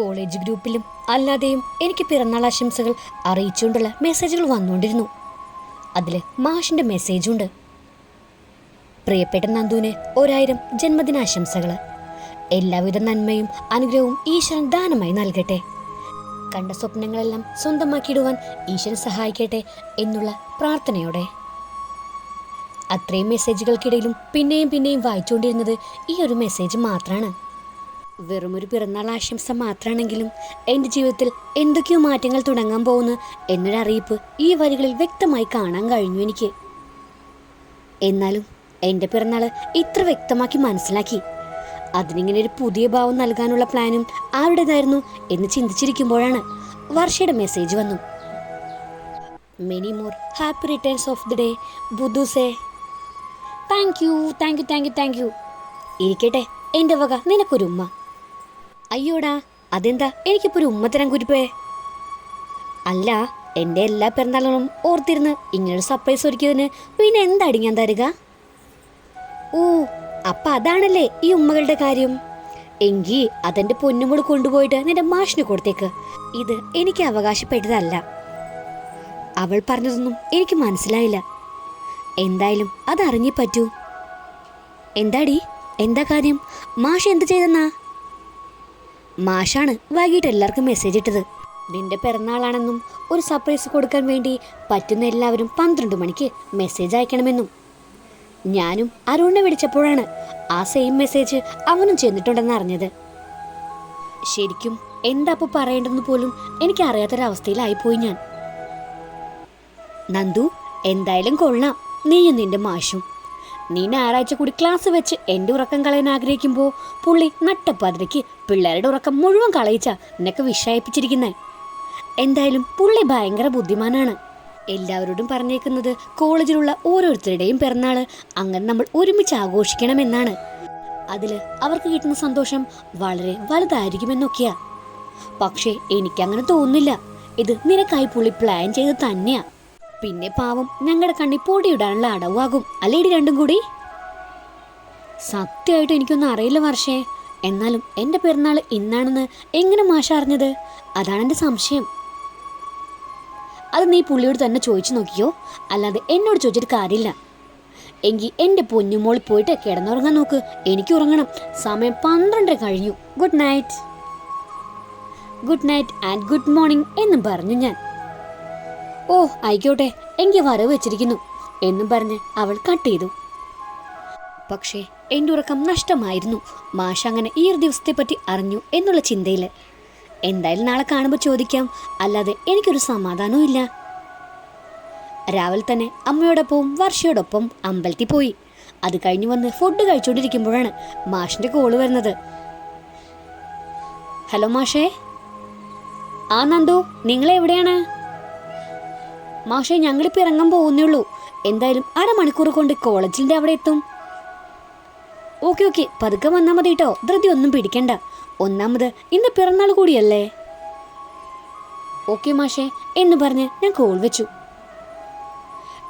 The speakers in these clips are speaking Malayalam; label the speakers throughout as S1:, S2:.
S1: കോളേജ് ഗ്രൂപ്പിലും അല്ലാതെയും എനിക്ക് പിറന്നാൾ ആശംസകൾ അറിയിച്ചുകൊണ്ടുള്ള മെസ്സേജുകൾ വന്നുകൊണ്ടിരുന്നു. അതിൽ മാഷിന്റെ മെസ്സേജുണ്ട് പ്രിയപ്പെട്ട നന്ദുവിന് ഒരായിരം ജന്മദിനാശംസകൾ എല്ലാവിധ നന്മയും അനുഗ്രഹവും ഈശ്വരൻ ദാനമായി നൽകട്ടെ. കണ്ട സ്വപ്നങ്ങളെല്ലാം സ്വന്തമാക്കിയിടുവാൻ ഈശ്വരൻ സഹായിക്കട്ടെ എന്നുള്ള പ്രാർത്ഥനയോടെ. അത്രയും മെസ്സേജുകൾക്കിടയിലും പിന്നെയും പിന്നെയും വായിച്ചുകൊണ്ടിരുന്നത് ഈ ഒരു മെസ്സേജ് മാത്രമാണ് വെറുമൊരു പിറന്നാൾ ആശംസ മാത്രമാണെങ്കിലും എന്റെ ജീവിതത്തിൽ എന്തൊക്കെയോ മാറ്റങ്ങൾ തുടങ്ങാൻ പോകുന്നു എന്നൊരറിയിപ്പ് ഈ വരികളിൽ വ്യക്തമായി കാണാൻ കഴിഞ്ഞു എനിക്ക്. എന്നാലും എന്റെ പിറന്നാൾ ഇത്ര വ്യക്തമാക്കി മനസ്സിലാക്കി. അതിനിങ്ങനെ ഒരു പുതിയ ഭാവം നൽകാനുള്ള പ്ലാനും ആരുടേതായിരുന്നു എന്ന് ചിന്തിച്ചിരിക്കുമ്പോഴാണ് വർഷയുടെ മെസ്സേജ് വന്നു. Many more happy returns of the day ബുദ്ധുസേ thank you thank you thank you thank you ഇരിക്കട്ടെ എന്റെ വക നിനക്കൊരു ഉമ്മ അയ്യോടാ അതെന്താ? എനിക്കിപ്പോ ഒരു ഉമ്മത്തരം കുരിപ്പേ അല്ല എന്റെ എല്ലാ പിറന്നാളുകളും ഓർത്തിരുന്ന് ഇങ്ങനൊരു സർപ്രൈസ് ഒരുക്കിയതിന് പിന്നെ എന്താടി ഞാൻ തരുക? ഓ അപ്പൊ അതാണല്ലേ ഈ ഉമ്മകളുടെ കാര്യം. എങ്കി അതെന്റെ പൊന്നുമോൾ കൊണ്ടുപോയിട്ട് നിന്റെ മാഷിന് കൊടുത്തേക്ക്. ഇത് എനിക്ക് അവകാശപ്പെട്ടതല്ല. അവൾ പറഞ്ഞതൊന്നും എനിക്ക് മനസ്സിലായില്ല. എന്തായാലും അതറിഞ്ഞേ പറ്റൂ. എന്താടി? എന്താ കാര്യം? മാഷ് എന്ത് ചെയ്തെന്നാ? മാഷാണ് വൈകിട്ട് എല്ലാവർക്കും മെസ്സേജ് ഇട്ടത്. നിന്റെ പിറന്നാളാണെന്നും ഒരു സർപ്രൈസ് കൊടുക്കാൻ വേണ്ടി പറ്റുന്ന എല്ലാവരും പന്ത്രണ്ട് മണിക്ക് മെസ്സേജ് അയക്കണമെന്നും. ഞാനും അരുണിനെ വിളിച്ചപ്പോഴാണ് ആ സെയിം മെസ്സേജ് അവനും ചെന്നിട്ടുണ്ടെന്ന് അറിഞ്ഞത്. ശരിക്കും എന്താ അപ്പോൾ പറയേണ്ടെന്ന് പോലും എനിക്ക് അറിയാത്തൊരവസ്ഥയിലായിപ്പോയി ഞാൻ. നന്ദു എന്തായാലും കൊള്ളാം. നീയും നിന്റെ മാഷും. നീ ഞായറാഴ്ച കൂടി ക്ലാസ് വെച്ച് എന്റെ ഉറക്കം കളയാൻ ആഗ്രഹിക്കുമ്പോൾ പുള്ളി നട്ടപ്പാതിരയ്ക്ക് പിള്ളേരുടെ ഉറക്കം മുഴുവൻ കളയിച്ച നിനക്ക് വിഷയിപ്പിച്ചിരിക്കുന്നേ. എന്തായാലും പുള്ളി ഭയങ്കര ബുദ്ധിമാനാണ്. എല്ലാവരോടും പറഞ്ഞേക്കുന്നത് കോളേജിലുള്ള ഓരോരുത്തരുടെയും പിറന്നാൾ അങ്ങനെ നമ്മൾ ഒരുമിച്ച് ആഘോഷിക്കണമെന്നാണ്. അതിൽ അവർക്ക് കിട്ടുന്ന സന്തോഷം വളരെ വലുതായിരിക്കുമെന്നൊക്കെയാ. പക്ഷേ എനിക്കങ്ങനെ തോന്നുന്നില്ല. ഇത് നിനക്കായി പുള്ളി പ്ലാൻ ചെയ്ത് തന്നെയാ. പിന്നെ പാവം ഞങ്ങളുടെ കണ്ണി പൊടിയിടാനുള്ള അടവാകും. അല്ലേടി രണ്ടും കൂടി? സത്യമായിട്ട് എനിക്കൊന്നും അറിയില്ല വർഷേ എന്നാലും എന്റെ പിറന്നാൾ ഇന്നാണെന്ന് എങ്ങനെ മാഷ അറിഞ്ഞത്? അതാണ് എന്റെ സംശയം. അത് നീ പുള്ളിയോട് തന്നെ ചോദിച്ചു നോക്കിയോ? അല്ലാതെ എന്നോട് ചോദിച്ചിട്ട് കാര്യമില്ല. എങ്കിൽ എന്റെ പൊന്നുമോളിൽ പോയിട്ട് കിടന്നുറങ്ങാൻ നോക്ക്. എനിക്ക് ഉറങ്ങണം. സമയം പന്ത്രണ്ടര കഴിഞ്ഞു. Good night. Good night and good morning എന്നും പറഞ്ഞു ഞാൻ. ഓ ആയിക്കോട്ടെ. എങ്കിൽ വരവ് വെച്ചിരിക്കുന്നു. എന്നും പറഞ്ഞ് അവൾ കട്ട് ചെയ്തു. പക്ഷേ എന്റെ ഉറക്കം നഷ്ടമായിരുന്നു. മാഷ അങ്ങനെ ഈ ഒരു ദിവസത്തെ പറ്റി അറിഞ്ഞു എന്നുള്ള ചിന്തയിൽ എന്തായാലും നാളെ കാണുമ്പോൾ ചോദിക്കാം. അല്ലാതെ എനിക്കൊരു സമാധാനവും ഇല്ല. രാവിലെ തന്നെ അമ്മയോടൊപ്പവും വർഷയോടൊപ്പം അമ്പലത്തിൽ പോയി. അത് കഴിഞ്ഞ് വന്ന് ഫുഡ് കഴിച്ചുകൊണ്ടിരിക്കുമ്പോഴാണ് മാഷിന്റെ കോൾ വരുന്നത്. ഹലോ മാഷേ. ആ നന്ദു നിങ്ങൾ എവിടെയാണ് മാഷേ ഞങ്ങളിപ്പോൾ ഇറങ്ങാൻ പോകുന്നേ ഉള്ളൂ. എന്തായാലും അരമണിക്കൂർ കൊണ്ട് കോളേജിന്റെ അവിടെ എത്തും. Okay okay. പതുക്കെ വന്നാൽ മതി കേട്ടോ ധൃതി ഒന്നും പിടിക്കണ്ട. ഒന്നാമത് ഇന്ന് പിറന്നാൾ കൂടിയല്ലേ? ഓക്കെ മാഷെ. എന്ന് പറഞ്ഞ് ഞാൻ കോൾ വെച്ചു.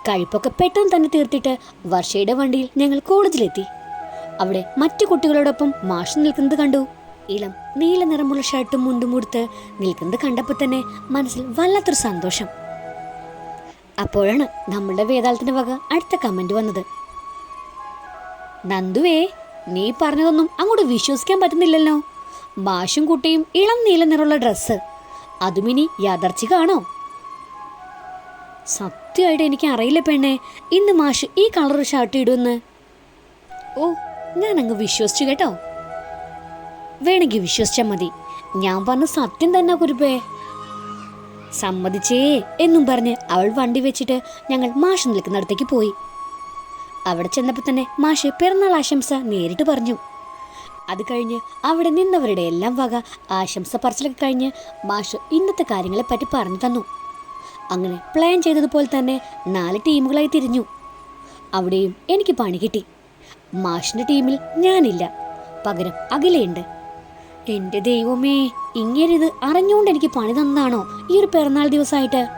S1: കഴിപ്പൊക്കെ പെട്ടെന്ന് തന്നെ തീർത്തിട്ട് വർഷയുടെ വണ്ടിയിൽ ഞങ്ങൾ കോളേജിലെത്തി. അവിടെ മറ്റു കുട്ടികളോടൊപ്പം മാഷ് നിൽക്കുന്നത് കണ്ടു. ഇളം നീല നിറമുള്ള ഷർട്ടും മുണ്ടും ഉടുത്ത് നിൽക്കുന്നത് കണ്ടപ്പോൾ തന്നെ മനസ്സിൽ വല്ലാത്തൊരു സന്തോഷം. അപ്പോഴാണ് നമ്മളുടെ വേദാളത്തിന്റെ വക അടുത്ത കമന്റ് വന്നത്. നന്ദുവേ നീ പറഞ്ഞതൊന്നും അങ്ങോട്ട് വിശ്വസിക്കാൻ പറ്റുന്നില്ലല്ലോ. മാഷും കുട്ടിയും ഇളം നീല നിറമുള്ള ഡ്രസ്സ്. അതും ഇനി യാദർച്ഛികാണോ സത്യമായിട്ട് എനിക്ക് അറിയില്ല പെണ്ണേ. ഇന്ന് മാഷ് ഈ കളർ ഷർട്ട് ഇടുമെന്ന്. ഓ ഞാൻ അങ്ങ് വിശ്വസിച്ചു കേട്ടോ. വേണമെങ്കിൽ വിശ്വസിച്ചാൽ മതി. ഞാൻ പറഞ്ഞ സത്യം തന്നെ കുരുപ്പേ. സമ്മതിച്ചേ എന്നും പറഞ്ഞ് അവൾ വണ്ടി വെച്ചിട്ട് ഞങ്ങൾ മാഷ് നിൽക്കുന്നിടത്തേക്ക് പോയി. അവിടെ ചെന്നപ്പോൾ തന്നെ മാഷ് പിറന്നാൾ ആശംസ നേരിട്ട് പറഞ്ഞു. അത് കഴിഞ്ഞ് അവിടെ നിന്നവരുടെ എല്ലാം വക ആശംസ പറച്ചിലൊക്കെ കഴിഞ്ഞ് മാഷ് ഇന്നത്തെ കാര്യങ്ങളെ പറ്റി പറഞ്ഞു തന്നു. അങ്ങനെ പ്ലാൻ ചെയ്തതുപോലെ തന്നെ നാല് ടീമുകളായി തിരിഞ്ഞു. അവിടെയും എനിക്ക് പണി കിട്ടി. മാഷിന്റെ ടീമിൽ ഞാനില്ല. പകരം അഖിലയുണ്ട്. എന്റെ ദൈവമേ ഇങ്ങേരിത് അറിഞ്ഞുകൊണ്ട് എനിക്ക് പണി തന്നാണോ ഈ ഒരു പിറന്നാൾ ദിവസമായിട്ട്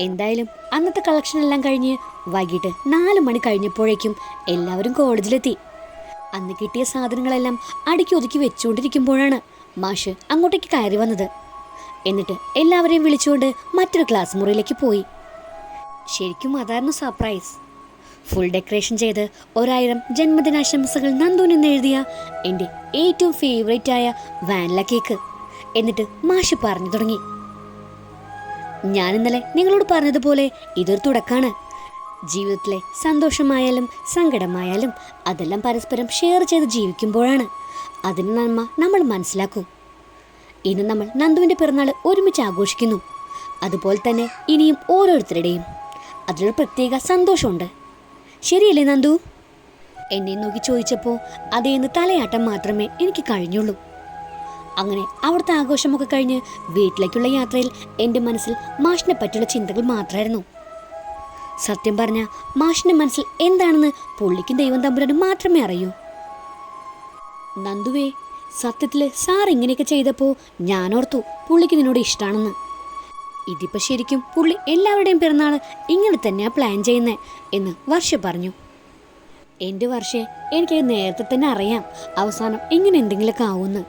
S1: എന്തായാലും അന്നത്തെ കളക്ഷൻ എല്ലാം കഴിഞ്ഞ് വൈകിട്ട് നാല് മണി കഴിഞ്ഞപ്പോഴേക്കും എല്ലാവരും കോളേജിലെത്തി. അന്ന് കിട്ടിയ സാധനങ്ങളെല്ലാം അടുക്കി ഒതുക്കി വെച്ചുകൊണ്ടിരിക്കുമ്പോഴാണ് മാഷ് അങ്ങോട്ടേക്ക് കയറി വന്നത്. എന്നിട്ട് എല്ലാവരെയും വിളിച്ചുകൊണ്ട് മറ്റൊരു ക്ലാസ് മുറിയിലേക്ക് പോയി. ശരിക്കും അതായിരുന്നു സർപ്രൈസ് ഫുൾ ഡെക്കറേഷൻ ചെയ്ത് ഒരായിരം ജന്മദിനാശംസകൾ നന്ദു എന്നെഴുതിയ എന്റെ ഏറ്റവും ഫേവറേറ്റ് ആയ വാനില കേക്ക് എന്നിട്ട് മാഷ് പറഞ്ഞു തുടങ്ങി. ഞാൻ ഇന്നലെ നിങ്ങളോട് പറഞ്ഞതുപോലെ ഇതൊരു തുടക്കാണ്. ജീവിതത്തിലെ സന്തോഷമായാലും സങ്കടമായാലും അതെല്ലാം പരസ്പരം ഷെയർ ചെയ്ത് ജീവിക്കുമ്പോഴാണ്. അതിന് നന്മ നമ്മൾ മനസ്സിലാക്കൂ. ഇന്ന് നമ്മൾ നന്ദുവിന്റെ പിറന്നാൾ ഒരുമിച്ച് ആഘോഷിക്കുന്നു. അതുപോലെ തന്നെ ഇനിയും ഓരോരുത്തരുടെയും. അതിലൊരു പ്രത്യേക സന്തോഷമുണ്ട്. ശരിയല്ലേ നന്ദു? എന്നെ നോക്കി ചോദിച്ചപ്പോൾ അതേന്ന് തലയാട്ടം മാത്രമേ എനിക്ക് കഴിഞ്ഞുള്ളൂ. അങ്ങനെ അവിടുത്തെ ആഘോഷമൊക്കെ കഴിഞ്ഞ് വീട്ടിലേക്കുള്ള യാത്രയിൽ എന്റെ മനസ്സിൽ മാഷിനെ പറ്റിയുള്ള ചിന്തകൾ മാത്രമായിരുന്നു. സത്യം പറഞ്ഞ മാഷിന്റെ മനസ്സിൽ എന്താണെന്ന് പുള്ളിക്കും ദൈവം തമ്പുരാനും മാത്രമേ അറിയൂ. നന്ദുവേ സത്യത്തിൽ സാർ ഇങ്ങനെയൊക്കെ ചെയ്തപ്പോൾ ഞാനോർത്തു പുള്ളിക്ക് നിന്നോട് ഇഷ്ടമാണെന്ന് ഇതിപ്പോ ശരിക്കും പുള്ളി എല്ലാവരുടെയും പിറന്നാൾ ഇങ്ങനെ തന്നെയാ പ്ലാൻ ചെയ്യുന്നേ എന്ന് വർഷ പറഞ്ഞു. എന്റെ വർഷേ എനിക്ക് നേരത്തെ തന്നെ അറിയാം. അവസാനം ഇങ്ങനെ എന്തെങ്കിലുമൊക്കെ ആവുമെന്ന്.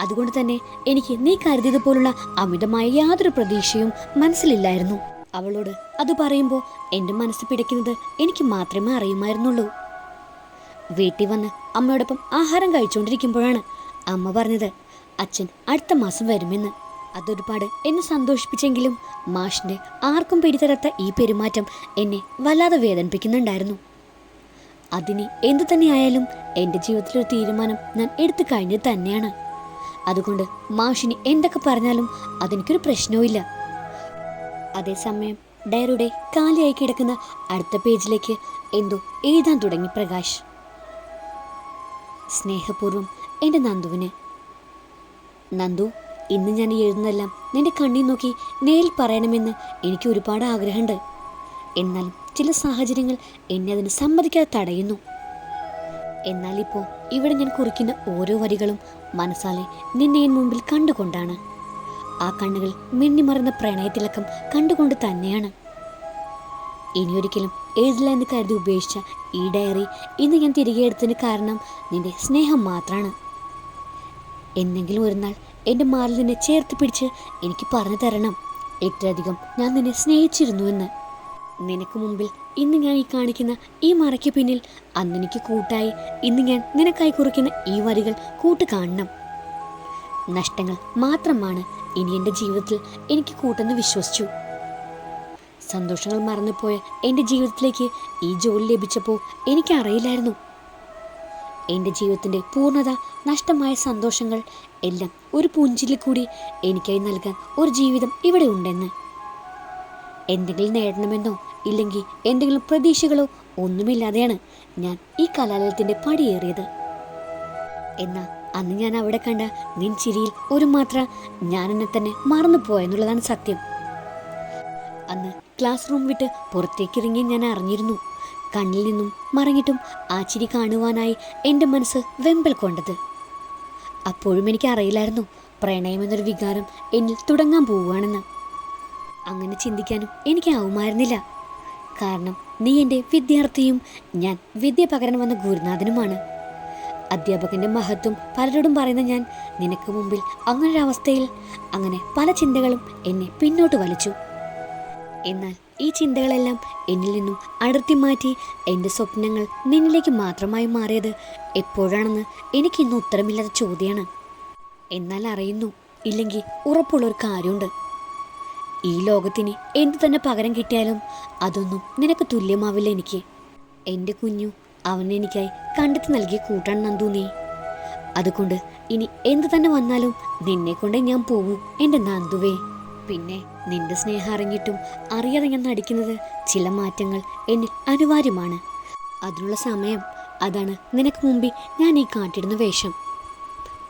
S1: അതുകൊണ്ട് തന്നെ എനിക്ക് നീ കരുതിയത് പോലുള്ള അമിതമായ യാതൊരു പ്രതീക്ഷയും മനസ്സിലില്ലായിരുന്നു. അവളോട് അത് പറയുമ്പോൾ എന്റെ മനസ്സ് പിടിക്കുന്നത് എനിക്ക് മാത്രമേ അറിയുമായിരുന്നുള്ളൂ. വീട്ടിൽ വന്ന് അമ്മയോടൊപ്പം ആഹാരം കഴിച്ചുകൊണ്ടിരിക്കുമ്പോഴാണ് അമ്മ പറഞ്ഞത് അച്ഛൻ അടുത്ത മാസം വരുമെന്ന്. അതൊരുപാട് എന്നെ സന്തോഷിപ്പിച്ചെങ്കിലും മാഷിന്റെ ആർക്കും പിടിതരാത്ത ഈ പെരുമാറ്റം എന്നെ വല്ലാതെ വേദനിപ്പിക്കുന്നുണ്ടായിരുന്നു. അതിന് എന്തു തന്നെയായാലും എന്റെ ജീവിതത്തിലൊരു തീരുമാനം ഞാൻ എടുത്തു കഴിഞ്ഞത് തന്നെയാണ്. അതുകൊണ്ട് മാഷിന് എന്തൊക്കെ പറഞ്ഞാലും അതെനിക്കൊരു പ്രശ്നവുമില്ല. അതേസമയം ഡയറിയുടെ കാലിയായി കിടക്കുന്ന അടുത്ത പേജിലേക്ക് എന്തോ എഴുതാൻ തുടങ്ങി പ്രകാശ്. സ്നേഹപൂർവം എന്റെ നന്ദുവിന്. നന്ദു ഇന്ന് ഞാൻ എഴുതുന്നതെല്ലാം നിന്റെ കണ്ണിൽ നോക്കി നേരിൽ പറയണമെന്ന് എനിക്ക് ഒരുപാട് ആഗ്രഹമുണ്ട്. എന്നാൽ ചില സാഹചര്യങ്ങൾ എന്നെ അതിന് സമ്മതിക്കാതെ തടയുന്നു. എന്നാൽ ഇപ്പോൾ ഇവിടെ ഞാൻ കുറിക്കുന്ന ഓരോ വരികളും മനസ്സാലെ നിന്നെ മുമ്പിൽ കണ്ടുകൊണ്ടാണ്. ആ കണ്ണുകൾ മിന്നിമറന്ന പ്രണയത്തിലക്കം കണ്ടുകൊണ്ട് തന്നെയാണ്. ഇനിയൊരിക്കലും എഴുതില്ല എന്ന് കരുതി ഉപേക്ഷിച്ച ഈ ഡയറി ഇന്ന് ഞാൻ തിരികെ എടുത്തതിന് കാരണം നിന്റെ സ്നേഹം മാത്രമാണ് എന്നെങ്കിലും ഒരു നാൾ എന്റെ മാറിൽ നിന്നെ ചേർത്ത് പിടിച്ച് എനിക്ക് പറഞ്ഞു തരണം. എത്രയധികം ഞാൻ നിന്നെ സ്നേഹിച്ചിരുന്നു എന്ന് നിനക്ക് മുമ്പിൽ ഇന്ന് ഞാൻ ഈ കാണിക്കുന്ന ഈ മറയ്ക്ക് പിന്നിൽ അന്നെനിക്ക് കൂട്ടായി ഇന്ന് ഞാൻ നിനക്കായി കുറിക്കുന്ന ഈ വരികൾ കൂട്ട് കാണണം. നഷ്ടങ്ങൾ മാത്രമാണ് ഇനി എന്റെ ജീവിതത്തിൽ എനിക്ക് കൂട്ടെന്ന് വിശ്വസിച്ചു. സന്തോഷങ്ങൾ മറന്നുപോയ എന്റെ ജീവിതത്തിലേക്ക് ഈ ജോലി ലഭിച്ചപ്പോൾ എനിക്കറിയില്ലായിരുന്നു. എന്റെ ജീവിതത്തിന്റെ പൂർണത നഷ്ടമായ സന്തോഷങ്ങൾ എല്ലാം ഒരു പുഞ്ചിലിൽ കൂടി എനിക്കായി നൽകാൻ ഒരു ജീവിതം ഇവിടെ ഉണ്ടെന്ന്. എന്തെങ്കിലും നേടണമെന്നോ ഇല്ലെങ്കിൽ എന്തെങ്കിലും പ്രതീക്ഷകളോ ഒന്നുമില്ലാതെയാണ് ഞാൻ ഈ കലാലയത്തിന്റെ പടിയേറിയത് എന്നാൽ അന്ന് ഞാൻ അവിടെ കണ്ട നിൻ ചിരിയിൽ ഒരു മാത്ര ഞാൻ എന്നെ തന്നെ മറന്നു പോയെന്നുള്ളതാണ് സത്യം. അന്ന് ക്ലാസ് റൂം വിട്ട് പുറത്തേക്കിറങ്ങി ഞാൻ അറിഞ്ഞിരുന്നു. കണ്ണിൽ നിന്നും മറങ്ങിട്ടും ആ ചിരി കാണുവാനായി എന്റെ മനസ്സ് വെമ്പൽ കൊണ്ടത്. അപ്പോഴും എനിക്കറിയില്ലായിരുന്നു പ്രണയമെന്നൊരു വികാരം എന്നിൽ തുടങ്ങാൻ പോവുകയാണെന്ന്. അങ്ങനെ ചിന്തിക്കാനും എനിക്ക് ആവുമായിരുന്നില്ല. കാരണം നീ എന്റെ വിദ്യാർത്ഥിയും ഞാൻ വിദ്യ പകരാൻ വന്ന ഗുരുനാഥനുമാണ്. അധ്യാപകന്റെ മഹത്വം പലരോടും പറയുന്ന ഞാൻ നിനക്ക് മുമ്പിൽ അങ്ങനൊരവസ്ഥയിൽ അങ്ങനെ പല ചിന്തകളും എന്നെ പിന്നോട്ട് വലിച്ചു. എന്നാൽ ഈ ചിന്തകളെല്ലാം എന്നിൽ നിന്നും അടർത്തി മാറ്റി എന്റെ സ്വപ്നങ്ങൾ നിന്നിലേക്ക് മാത്രമായി മാറിയത് എപ്പോഴാണെന്ന് എനിക്കിന്ന് ഉത്തരമില്ലാത്ത ചോദ്യമാണ്. എന്നാൽ അറിയുന്നു ഇല്ലെങ്കിൽ ഉറപ്പുള്ള ഒരു കാര്യമുണ്ട്. ഈ ലോകത്തിന് എന്തു തന്നെ പകരം കിട്ടിയാലും അതൊന്നും നിനക്ക് തുല്യമാവില്ല എനിക്ക്. എന്റെ കുഞ്ഞു അവൻ എനിക്കായി കണ്ടെത്തി നൽകിയ കൂട്ടാണ് നന്ദു നീ. അതുകൊണ്ട് ഇനി എന്തു തന്നെ വന്നാലും നിന്നെ കൊണ്ടേ ഞാൻ പോകൂ എന്റെ നന്ദുവേ. പിന്നെ നിന്റെ സ്നേഹം അറിഞ്ഞിട്ടും അറിയാതെ ഞാൻ നടിക്കുന്നത്? ചില മാറ്റങ്ങൾ എന്നിൽ അനിവാര്യമാണ്. അതിനുള്ള സമയം അതാണ് നിനക്ക് മുമ്പിൽ ഞാൻ ഈ കാട്ടിടുന്ന വേഷം.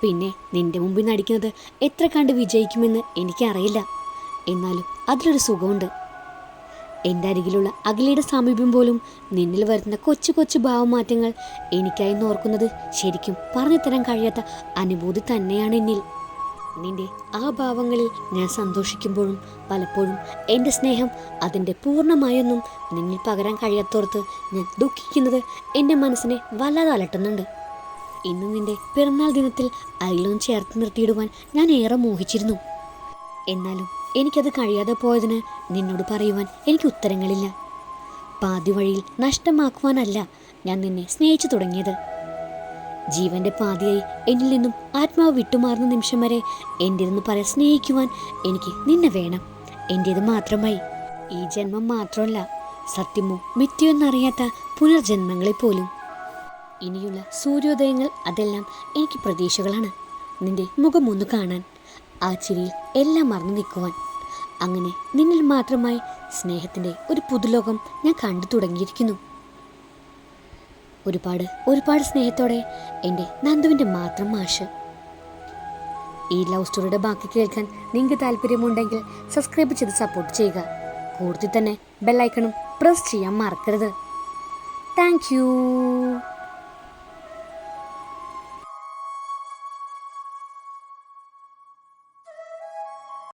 S1: പിന്നെ നിന്റെ മുമ്പിൽ നടിക്കുന്നത് എത്ര കണ്ട് വിജയിക്കുമെന്ന് എനിക്കറിയില്ല. എന്നാലും അതിലൊരു സുഖമുണ്ട്. എന്റെ അരികിലുള്ള അഖിലയുടെ സാമീപ്യം പോലും നിന്നിൽ വരുന്ന കൊച്ചു കൊച്ചു ഭാവമാറ്റങ്ങൾ എനിക്കായി നോർക്കുന്നത് ശരിക്കും പറഞ്ഞു തരാൻ കഴിയാത്ത അനുഭൂതി തന്നെയാണ് എന്നിൽ. നിന്റെ ആ ഭാവങ്ങളിൽ ഞാൻ സന്തോഷിക്കുമ്പോഴും പലപ്പോഴും എന്റെ സ്നേഹം അതിന്റെ പൂർണമായൊന്നും നിന്നിൽ പകരാൻ കഴിയാത്തോർത്ത് ഞാൻ ദുഃഖിക്കുന്നത് എന്റെ മനസ്സിനെ വല്ലാതെ അലട്ടുന്നുണ്ട്. ഇന്ന് നിന്റെ പിറന്നാൾ ദിനത്തിൽ അയലും ചേർത്ത് നിർത്തിയിടുവാൻ ഞാൻ ഏറെ മോഹിച്ചിരുന്നു. എന്നാലും എനിക്കത് കഴിയാതെ പോയതിന് നിന്നോട് പറയുവാൻ എനിക്ക് ഉത്തരങ്ങളില്ല. പാതി വഴിയിൽ നഷ്ടമാക്കുവാനല്ല ഞാൻ നിന്നെ സ്നേഹിച്ചു തുടങ്ങിയത്. ജീവന്റെ പാതിയായി എന്നിൽ നിന്നും ആത്മാവ് വിട്ടുമാറുന്ന നിമിഷം വരെ എന്റെതെന്ന് പറയാൻ സ്നേഹിക്കുവാൻ എനിക്ക് നിന്നെ വേണം. എന്റേത് മാത്രമായി. ഈ ജന്മം മാത്രമല്ല സത്യമോ മിത്യോ എന്നറിയാത്ത പുനർജന്മങ്ങളെ പോലും. ഇനിയുള്ള സൂര്യോദയങ്ങൾ അതെല്ലാം എനിക്ക് പ്രതീക്ഷകളാണ്. നിന്റെ മുഖം ഒന്ന് കാണാൻ ആ ചിരിയിൽ എല്ലാം മറന്നു നിൽക്കുവാൻ. അങ്ങനെ നിന്നിൽ മാത്രമായി സ്നേഹത്തിന്റെ ഒരു പുതുലോകം ഞാൻ കണ്ടു തുടങ്ങിയിരിക്കുന്നു. ഒരുപാട് ഒരുപാട് സ്നേഹത്തോടെ എന്റെ നന്ദുവിന്റെ മാത്രം മാഷ്. ഈ ലവ് സ്റ്റോറിയുടെ ബാക്കി കേൾക്കാൻ നിങ്ങൾക്ക് താല്പര്യമുണ്ടെങ്കിൽ സബ്സ്ക്രൈബ് ചെയ്ത് സപ്പോർട്ട് ചെയ്യുക. കൂടുതൽ തന്നെ ബെല്ലൈക്കണും പ്രസ് ചെയ്യാൻ മറക്കരുത്. താങ്ക്